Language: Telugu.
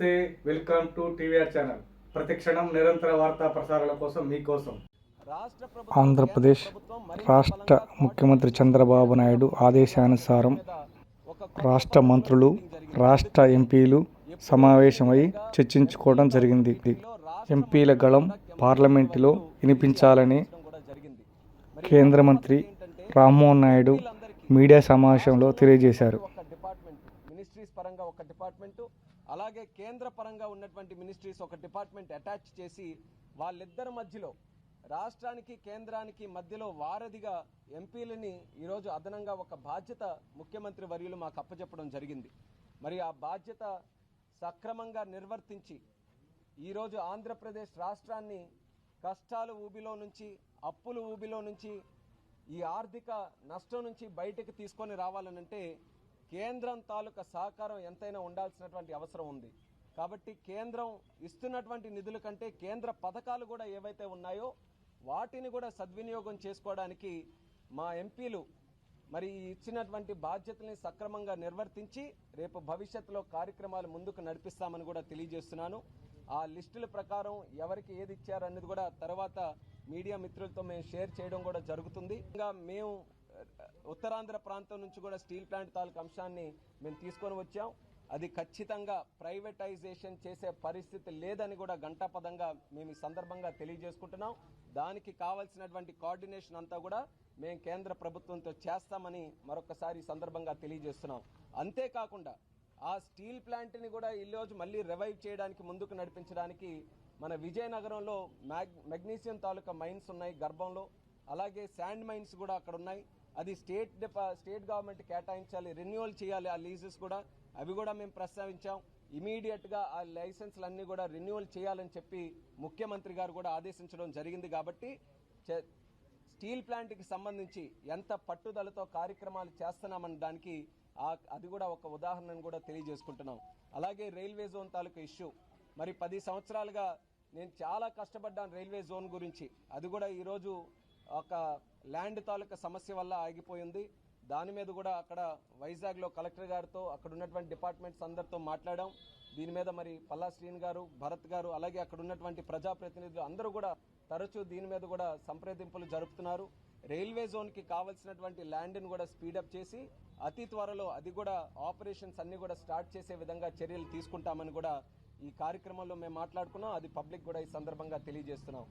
నమస్తే వెల్కమ్ టు టీవీఆర్ ఛానల్. ప్రతిక్షణం నిరంతర వార్తా ప్రసారాల కోసం మీకోసం. ఆంధ్రప్రదేశ్ రాష్ట్ర ముఖ్యమంత్రి చంద్రబాబు నాయుడు ఆదేశానుసారం రాష్ట్ర మంత్రులు రాష్ట్ర ఎంపీలు సమావేశమై చర్చించుకోవడం జరిగింది. ఎంపీల గళం పార్లమెంటులో వినిపించాలని కేంద్ర మంత్రి రామ్మోహన్ నాయుడు మీడియా సమావేశంలో తెలియజేశారు. ఒక డిపార్ట్మెంట్ మినిస్ట్రీస్ పరంగా ఒక డిపార్ట్మెంట్ అలాగే కేంద్ర పరంగా ఉన్నటువంటి మినిస్ట్రీస్ ఒక డిపార్ట్మెంట్ అటాచ్ చేసి వాళ్ళిద్దరి మధ్యలో రాష్ట్రానికి కేంద్రానికి మధ్యలో వారధిగా ఎంపీలని ఈరోజు అదనంగా ఒక బాధ్యత ముఖ్యమంత్రి వర్యులు మాకు అప్పచెప్పడం జరిగింది. మరి ఆ బాధ్యత సక్రమంగా నిర్వర్తించి ఈరోజు ఆంధ్రప్రదేశ్ రాష్ట్రాన్ని కష్టాలు ఊబిలో నుంచి అప్పులు ఊబిలో నుంచి ఈ ఆర్థిక నష్టం నుంచి బయటకు తీసుకొని రావాలనంటే కేంద్రం తాలూకా సహకారం ఎంతైనా ఉండాల్సినటువంటి అవసరం ఉంది. కాబట్టి కేంద్రం ఇస్తున్నటువంటి నిధుల కంటే కేంద్ర పథకాలు కూడా ఏవైతే ఉన్నాయో వాటిని కూడా సద్వినియోగం చేసుకోవడానికి మా ఎంపీలు మరి ఇచ్చినటువంటి బాధ్యతల్ని సక్రమంగా నిర్వర్తించి రేపు భవిష్యత్తులో కార్యక్రమాలు ముందుకు నడిపిస్తామని కూడా తెలియజేస్తున్నాను. ఆ లిస్టుల ప్రకారం ఎవరికి ఏది ఇచ్చారన్నది కూడా తర్వాత మీడియా మిత్రులతో మేము షేర్ చేయడం కూడా జరుగుతుంది. ఇంకా మేము ఉత్తరాంధ్ర ప్రాంతం నుంచి కూడా స్టీల్ ప్లాంట్ తాలూకు అంశాన్ని మేము తీసుకొని వచ్చాం. అది ఖచ్చితంగా ప్రైవేటైజేషన్ చేసే పరిస్థితి లేదని కూడా గంటాపదంగా మేము ఈ సందర్భంగా తెలియజేసుకుంటున్నాం. దానికి కావాల్సినటువంటి కోఆర్డినేషన్ అంతా కూడా మేము కేంద్ర ప్రభుత్వంతో చేస్తామని మరొకసారి సందర్భంగా తెలియజేస్తున్నాం. అంతేకాకుండా ఆ స్టీల్ ప్లాంట్ని కూడా ఈరోజు మళ్ళీ రివైవ్ చేయడానికి ముందుకు నడిపించడానికి మన విజయనగరంలో మ్యాగ్ మెగ్నీషియం తాలూకా మైన్స్ ఉన్నాయి గర్భంలో. అలాగే శాండ్ మైన్స్ కూడా అక్కడ ఉన్నాయి. అది స్టేట్ స్టేట్ గవర్నమెంట్ కేటాయించాలి రెన్యువల్ చేయాలి ఆ లీజెస్ కూడా. అవి కూడా మేము ప్రస్తావించాం. ఇమీడియట్గా ఆ లైసెన్స్లు అన్నీ కూడా రెన్యువల్ చేయాలని చెప్పి ముఖ్యమంత్రి గారు కూడా ఆదేశించడం జరిగింది కాబట్టి చే- స్టీల్ ప్లాంట్కి సంబంధించి ఎంత పట్టుదలతో కార్యక్రమాలు చేస్తున్నామన్న దానికి అది కూడా ఒక ఉదాహరణను కూడా తెలియజేసుకుంటున్నాం. అలాగే రైల్వే జోన్ తాలూకా ఇష్యూ. మరి పది సంవత్సరాలుగా నేను చాలా కష్టపడ్డాను రైల్వే జోన్ గురించి. అది కూడా ఈరోజు ఒక ల్యాండ్ తాలూకా సమస్య వల్ల ఆగిపోయింది. దాని మీద కూడా అక్కడ వైజాగ్లో కలెక్టర్ గారితో అక్కడ ఉన్నటువంటి డిపార్ట్మెంట్స్ అందరితో మాట్లాడాం. దీని మీద మరి పల్లా శ్రీన్ గారు భరత్ గారు అలాగే అక్కడ ఉన్నటువంటి ప్రజాప్రతినిధులు అందరూ కూడా తరచూ దీని మీద కూడా సంప్రదింపులు జరుపుతున్నారు. రైల్వే జోన్కి కావాల్సినటువంటి ల్యాండ్ని కూడా స్పీడప్ చేసి అతి త్వరలో అది కూడా ఆపరేషన్స్ అన్ని కూడా స్టార్ట్ చేసే విధంగా చర్యలు తీసుకుంటామని కూడా ఈ కార్యక్రమంలో మేము మాట్లాడుకున్నాం. అది పబ్లిక్ కూడా ఈ సందర్భంగా తెలియజేస్తున్నాం.